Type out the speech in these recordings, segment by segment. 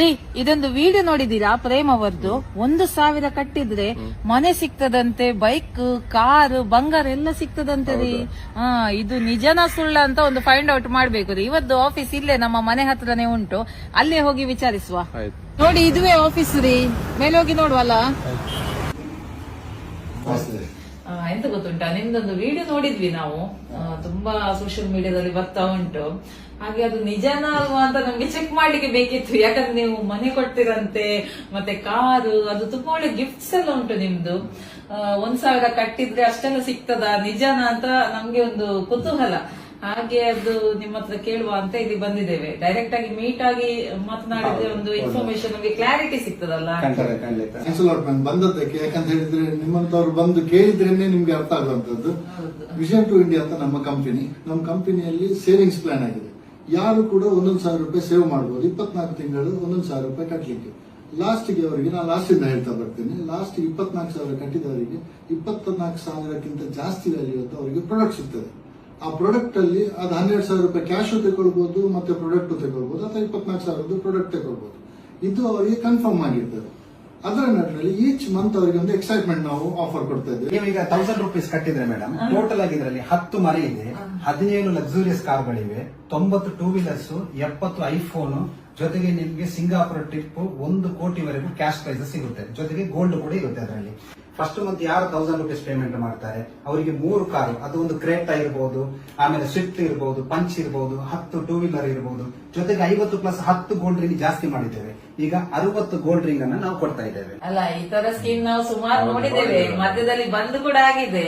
ರೀ ಇದೊಂದು ವಿಡಿಯೋ ನೋಡಿದೀರಾ ಪ್ರೇಮ್ ಅವರದು. ಒಂದು ಸಾವಿರ ಕಟ್ಟಿದ್ರೆ ಮನೆ ಸಿಗ್ತದಂತೆ ಬೈಕ್ ಕಾರ್ ಬಂಗಾರ ಎಲ್ಲ ಸಿಗ್ತದಂತೆ ರೀ. ಹಾ ಇದು ನಿಜನ ಸುಳ್ಳ ಅಂತ ಒಂದು ಫೈಂಡ್ ಔಟ್ ಮಾಡ್ಬೇಕು ರೀ. ಇವತ್ತು ಆಫೀಸ್ ಇಲ್ಲೇ ನಮ್ಮ ಮನೆ ಹತ್ರನೇ ಉಂಟು. ಅಲ್ಲೇ ಹೋಗಿ ವಿಚಾರಿಸುವ. ನೋಡಿ ಇದುವೇ ಆಫೀಸ್ ರೀ. ಮೇಲೆ ಹೋಗಿ ನೋಡುವಲ್ಲ ಎಂತ ಗೊತ್ತುಂಟಾ? ನಿಮ್ದೊಂದು ವಿಡಿಯೋ ನೋಡಿದ್ವಿ ನಾವು. ತುಂಬಾ ಸೋಷಿಯಲ್ ಮೀಡಿಯಾದಲ್ಲಿ ಬರ್ತಾ ಉಂಟು. ಹಾಗೆ ಅದು ನಿಜನಾ ಅಲ್ವಾ ಅಂತ ನಮ್ಗೆ ಚೆಕ್ ಮಾಡ್ಲಿಕ್ಕೆ ಬೇಕಿತ್ತು. ಯಾಕಂದ್ರೆ ನೀವು ಮನೆ ಕೊಡ್ತಿರಂತೆ, ಮತ್ತೆ ಕಾರು, ಅದು ತುಂಬಾ ಒಳ್ಳೆ ಗಿಫ್ಟ್ಸ್ ಎಲ್ಲ ಉಂಟು ನಿಮ್ದು. ಒಂದ್ ಸಾವಿರ ಕಟ್ಟಿದ್ರೆ ಅಷ್ಟೆಲ್ಲ ಸಿಗ್ತದ? ನಿಜನಾ ಅಂತ ನಮ್ಗೆ ಒಂದು ಕುತೂಹಲ. ಹಾಗೆ ಅದು ನಿಮ್ಮ ಹತ್ರ ಕೇಳುವ ಅಂತ ಇಲ್ಲಿ ಬಂದಿದ್ದೇವೆ. ಡೈರೆಕ್ಟ್ ಆಗಿ ಮೀಟ್ ಆಗಿ ಮಾತನಾಡಿದ್ರೆ ಒಂದು ಇನ್ಫಾರ್ಮೇಶನ್ ನಮಗೆ ಕ್ಲಾರಿಟಿ ಸಿಗ್ತದಲ್ಲ? ಖಂಡಿತ ಖಂಡಿತ. ಬಂದದ್ದಕ್ಕೆ ಯಾಕಂತ ಹೇಳಿದ್ರೆ ನಿಮ್ಮಂತವ್ರು ಬಂದು ಕೇಳಿದ್ರೇನೆ ನಿಮ್ಗೆ ಅರ್ಥ ಆಗುವಂತದ್ದು ವಿಷನ್ ಟು ಇಂಡಿಯಾ ಅಂತ ನಮ್ಮ ಕಂಪನಿ ನಮ್ಮ ಕಂಪನಿಯಲ್ಲಿ ಸೇವಿಂಗ್ಸ್ ಪ್ಲಾನ್ ಆಗಿದೆ. ಯಾರು ಕೂಡ ಒಂದೊಂದು ಸಾವಿರ ರೂಪಾಯಿ ಸೇವ್ ಮಾಡಬಹುದು ಇಪ್ಪತ್ನಾಲ್ಕು ತಿಂಗಳು ಒಂದೊಂದು ಸಾವಿರ ರೂಪಾಯಿ ಕಟ್ಟಲಿಕ್ಕೆ ಲಾಸ್ಟ್ಗೆ ಅವರಿಗೆ ನಾನು ಲಾಸ್ಟಿಂದ ಇಂದ ಹೇಳ್ತಾ ಬರ್ತೀನಿ. ಲಾಸ್ಟ್ ಇಪ್ಪತ್ನಾಲ್ಕು ಸಾವಿರ ಕಟ್ಟಿದವರಿಗೆ ಇಪ್ಪತ್ನಾಲ್ಕು ಸಾವಿರಕ್ಕಿಂತ ಜಾಸ್ತಿ ವ್ಯಾಲ್ಯೂ ಅಂತ ಅವರಿಗೆ ಪ್ರಾಡಕ್ಟ್ ಸಿಗ್ತದೆ. ಆ ಪ್ರಾಡಕ್ಟ್ ಅಲ್ಲಿ ಅದು ಹನ್ನೆರಡು ಸಾವಿರ ರೂಪಾಯಿ ಕ್ಯಾಶ್ ತಗೊಳ್ಬಹುದು ಮತ್ತೆ ಪ್ರಾಡಕ್ಟ್ ತಗೊಳ್ಬಹುದು ಅಥವಾ ಇಪ್ಪತ್ನಾಲ್ಕು ಸಾವಿರದ್ದು ಪ್ರಾಡಕ್ಟ್ ತಗೊಳ್ಬಹುದು ಇದು ಅವರಿಗೆ ಕನ್ಫರ್ಮ್ ಆಗಿರ್ತದೆ. ಅದರ ನಡುವೆ ಈಚ್ ಮಂತ್ ಅವರಿಗೆ ಒಂದು ಎಕ್ಸೈಟ್ಮೆಂಟ್ ನಾವು ಆಫರ್ ಕೊಡ್ತಾ ಇದ್ದೇವೆ. ನೀವು ಈಗ ತೌಸಂಡ್ ರುಪೀಸ್ ಕಟ್ಟಿದ್ರೆ ಮೇಡಮ್ ಟೋಟಲ್ ಆಗಿ ಇದರಲ್ಲಿ ಹತ್ತು ಮರಿ ಇದೆ ಹದಿನೇಳು ಲಕ್ಸುರಿಯಸ್ ಕಾರ್ಗಳಿವೆ ತೊಂಬತ್ತು ಟೂ ವೀಲರ್ಸ್ ಎಪ್ಪತ್ತು ಐಫೋನ್ ಜೊತೆಗೆ ನಿಮ್ಗೆ ಸಿಂಗಾಪುರ ಟ್ರಿಪ್ ಒಂದು ಕೋಟಿವರೆಗೂ ಕ್ಯಾಶ್ ಪ್ರೈಸ್ ಸಿಗುತ್ತೆ. ಜೊತೆಗೆ ಗೋಲ್ಡ್ ಕೂಡ ಇರುತ್ತೆ ಅದರಲ್ಲಿ. ಫಸ್ಟ್ ಮಂತ್ ಯಾರು ತೌಸಂಡ್ ರುಪೀಸ್ ಪೇಮೆಂಟ್ ಮಾಡ್ತಾರೆ? ಅವರಿಗೆ ಮೂರು ಕಾರು ಅದು ಒಂದು ಕ್ರೇಟಾ ಇರಬಹುದು ಆಮೇಲೆ ಸ್ವಿಫ್ಟ್ ಇರಬಹುದು ಪಂಚ್ ಇರಬಹುದು ಹತ್ತು ಟೂ ವೀಲರ್ ಇರಬಹುದು ಜೊತೆಗೆ ಐವತ್ತು ಪ್ಲಸ್ ಹತ್ತು ಗೋಲ್ಡ್ ರಿಂಗ್ ಜಾಸ್ತಿ ಮಾಡಿದ್ದೇವೆ. ಈಗ ಅರವತ್ತು ಗೋಲ್ಡ್ ರಿಂಗ್ ಅನ್ನ ನಾವು ಕೊಡ್ತಾ ಇದ್ದೇವೆ. ಅಲ್ಲ ಈ ತರ ಸ್ಕೀಮ್ ನಾವು ಸುಮಾರು ನೋಡಿದ್ದೇವೆ. ಮಧ್ಯದಲ್ಲಿ ಬಂದ್ ಕೂಡ ಆಗಿದೆ.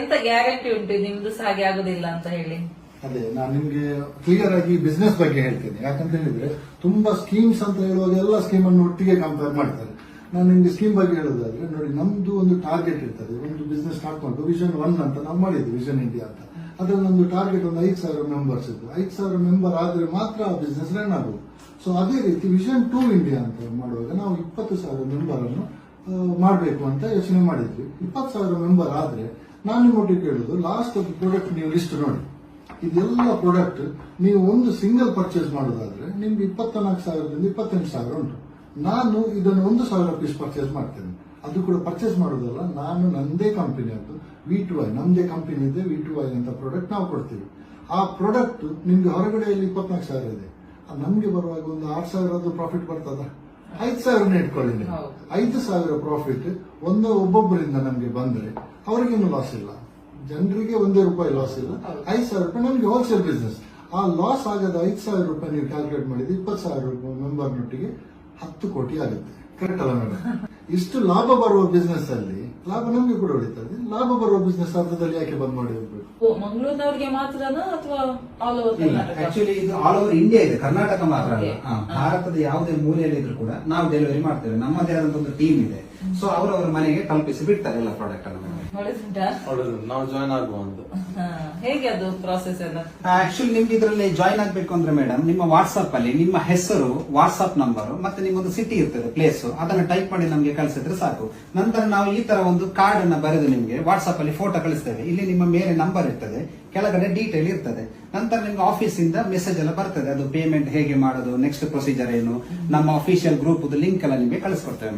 ಎಂತ ಗ್ಯಾರಂಟಿ ಉಂಟು? ನಿಮ್ದು ಸಹ ಹಾಗೆ ಆಗುದಿಲ್ಲ ಅಂತ ಹೇಳಿ. ಅದೇ, ನಾನು ನಿಮ್ಗೆ ಕ್ಲಿಯರ್ ಆಗಿ ಬಿಸ್ನೆಸ್ ಬಗ್ಗೆ ಹೇಳ್ತೇನೆ. ಯಾಕಂತ ಹೇಳಿದ್ರೆ, ತುಂಬಾ ಸ್ಕೀಮ್ಸ್ ಅಂತ ಹೇಳುವಾಗ ಎಲ್ಲ ಸ್ಕೀಮ್ ಅನ್ನು ಒಟ್ಟಿಗೆ ಕಂಪೇರ್ ಮಾಡ್ತಾರೆ. ನಾನು ನಿಮ್ಗೆ ಸ್ಕೀಮ್ ಬಗ್ಗೆ ಹೇಳೋದಾದ್ರೆ ನೋಡಿ, ನಮ್ದು ಒಂದು ಟಾರ್ಗೆಟ್ ಇರ್ತದೆ. ಒಂದು ಬಿಸ್ನೆಸ್ ಮಾಡ್ಕೊಂಡು ವಿಷನ್ ಒನ್ ಅಂತ ನಾವು ಮಾಡಿದ್ವಿ ವಿಷನ್ ಇಂಡಿಯಾ ಅಂತ. ಅದ್ರಲ್ಲಿ ಒಂದು ಟಾರ್ಗೆಟ್ ಒಂದು ಐದು ಸಾವಿರ ಮೆಂಬರ್ಸ್ ಇತ್ತು ಐದು ಸಾವಿರ ಮೆಂಬರ್ ಆದ್ರೆ ಮಾತ್ರ ಆ ಬಿಸ್ನೆಸ್ ರನ್ ಆಗುದು. ಸೊ ಅದೇ ರೀತಿ ವಿಷನ್ ಟೂ ಇಂಡಿಯಾ ಅಂತ ಮಾಡುವಾಗ ನಾವು ಇಪ್ಪತ್ತು ಸಾವಿರ ಮೆಂಬರ್ ಅನ್ನು ಮಾಡಬೇಕು ಅಂತ ಯೋಚನೆ ಮಾಡಿದ್ವಿ. ಇಪ್ಪತ್ತು ಸಾವಿರ ಮೆಂಬರ್ ಆದ್ರೆ, ನಾನು ನಿಮ್ಮೊಟ್ಟಿಗೆ ಕೇಳುದು ಲಾಸ್ಟ್ ಪ್ರಾಡಕ್ಟ್ ನೀವು ಲಿಸ್ಟ್ ನೋಡಿ. ಇದೆಲ್ಲ ಪ್ರಾಡಕ್ಟ್ ನೀವು ಒಂದು ಸಿಂಗಲ್ ಪರ್ಚೇಸ್ ಮಾಡೋದಾದ್ರೆ ನಿಮ್ಗೆ ಇಪ್ಪತ್ನಾಲ್ಕು ಸಾವಿರದಿಂದ ಇಪ್ಪತ್ತೆಂಟು ಸಾವಿರ ಉಂಟು. ನಾನು ಇದನ್ನು ಒಂದು ಸಾವಿರ ಪೀಸ್ ಪರ್ಚೇಸ್ ಮಾಡ್ತೇನೆ. ಅದು ಕೂಡ ಪರ್ಚೇಸ್ ಮಾಡೋದಲ್ಲ ನಾನು ನಂದೇ ಕಂಪನಿ ಅದು ವಿ ಟು ಐ ನಮ್ದೇ ಕಂಪನಿ ಇದೆ ವಿ ಟು ಐ ಅಂತ ಪ್ರಾಡಕ್ಟ್ ನಾವು ಕೊಡ್ತೀವಿ. ಆ ಪ್ರಾಡಕ್ಟ್ ನಿಮ್ಗೆ ಹೊರಗಡೆಯಲ್ಲಿ ಇಪ್ಪತ್ನಾಲ್ಕು ಸಾವಿರ ಇದೆ. ನಮ್ಗೆ ಬರುವಾಗ ಒಂದು ಆರು ಸಾವಿರದ್ದು ಪ್ರಾಫಿಟ್ ಬರ್ತದ? ಐದು ಸಾವಿರ ಇಟ್ಕೊಳ್ಳಿ ನೀವು. ಐದು ಸಾವಿರ ಪ್ರಾಫಿಟ್ ಒಂದು ಒಬ್ಬೊಬ್ಬರಿಂದ ನಮಗೆ ಬಂದ್ರೆ ಅವರಿಗೇನು ಲಾಸ್ ಇಲ್ಲ. ಜನರಿಗೆ ಒಂದೇ ರೂಪಾಯಿ ಲಾಸ್ ಇಲ್ಲ. ಐದು ಸಾವಿರ ರೂಪಾಯಿ ನಮಗೆ ಹೋಲ್ಸೇಲ್ ಬಿಸ್ನೆಸ್ ಆ ಲಾಸ್ ಆಗದ ಐದು ಸಾವಿರ ರೂಪಾಯಿ ನೀವು ಕ್ಯಾಲ್ಕುಲೇಟ್ ಮಾಡಿದ್ರೆ ಇಪ್ಪತ್ತು ಸಾವಿರ ರೂಪಾಯಿ ಮೆಂಬರ್ನೊಟ್ಟಿಗೆ ಹತ್ತು ಕೋಟಿ ಆಗುತ್ತೆ. ಕರೆಕ್ಟ್ ಅಲ್ಲ ಮೇಡಮ್ ಇಷ್ಟು ಲಾಭ ಬರುವ ಬಿಸ್ನೆಸ್ ಅಲ್ಲಿ ಲಾಭ ನಮಗೆ ಕೂಡ ಹೊಡಿತದೆ ಲಾಭ ಬರುವ ಬಿಸ್ನೆಸ್ ಅರ್ಥದಲ್ಲಿ ಯಾಕೆ ಬಂದ್ ಮಾಡಿ ಹೋಗ್ಬೇಕು? ಮಂಗಳೂರಿನವ್ರಿಗೆ ಮಾತ್ರನಾ ಅಥವಾ ಆಲ್ ಓವರ್ ಇಲ್ಲ ಕರ್ನಾಟಕ? ಆಕ್ಚುಲಿ ಇದು ಆಲ್ ಓವರ್ ಇಂಡಿಯಾ ಇದೆ ಕರ್ನಾಟಕ ಮಾತ್ರ ಅಲ್ಲ. ಹಾ, ಭಾರತದ ಯಾವುದೇ ಮೂಲೆಯಲ್ಲಿ ಇದ್ರೂ ಕೂಡ ನಾವು ಡೆಲಿವರಿ ಮಾಡ್ತೇವೆ. ನಮ್ಮದೇ ಆದಂತ ಒಂದು ಟೀಮ್ ಇದೆ. ಸೊ ಅವರವರ ಮನೆಗೆ ತಲುಪಿಸಿ ಬಿಡ್ತಾರೆ ಎಲ್ಲ ಪ್ರಾಡಕ್ಟ್ ಅನ್ನು. ಒಳ್ಳೆದುಂಟಾ? ಒಳ್ಳೆದು ನಾವು ಜಾಯ್ನ್ ಆಗುವ ಅಂತ. ಹಾ, ಹೇಗೆ ಅದು ಪ್ರಾಸೆಸ್ ಎಲ್ಲ? ಆಕ್ಚುಲಿ ನಿಮ್ಗೆ ಇದರಲ್ಲಿ ಜಾಯ್ನ್ ಆಗ್ಬೇಕು ಅಂದ್ರೆ ಮೇಡಮ್ ನಿಮ್ಮ ವಾಟ್ಸ್ಆಪ್ ಅಲ್ಲಿ ನಿಮ್ಮ ಹೆಸರು ವಾಟ್ಸ್ಆಪ್ ನಂಬರ್ ಮತ್ತೆ ನಿಮ್ಮೊಂದು ಸಿಟಿ ಇರ್ತದೆ ಪ್ಲೇಸ್ ಅದನ್ನ ಟೈಪ್ ಮಾಡಿ ನಮಗೆ ಕಳಿಸಿದ್ರೆ ಸಾಕು. ನಂತರ ನಾವು ಈ ತರ ಒಂದು ಕಾರ್ಡ್ ಅನ್ನ ಬರೆದು ನಿಮ್ಗೆ ವಾಟ್ಸ್ಆಪ್ ಅಲ್ಲಿ ಫೋಟೋ ಕಳಿಸ್ತೇವೆ. ಇಲ್ಲಿ ನಿಮ್ಮ ಮೇಲೆ ನಂಬರ್ ಇರ್ತದೆ ಕೆಳಗಡೆ ಡೀಟೇಲ್ ಇರ್ತದೆ. ನಂತರ ನಿಮ್ಗೆ ಆಫೀಸ್ ಇಂದ ಮೆಸೇಜ್ ಎಲ್ಲ ಬರ್ತದೆ. ಅದು ಪೇಮೆಂಟ್ ಹೇಗೆ ಮಾಡೋದು ನೆಕ್ಸ್ಟ್ ಪ್ರೊಸೀಜರ್ ಏನು? ನಮ್ಮ ಅಫಿಷಿಯಲ್ ಗ್ರೂಪ್ ಲಿಂಕ್ ಎಲ್ಲ ನಿಮಗೆ ಕಳಿಸ್ಕೊಡ್ತೇವೆ.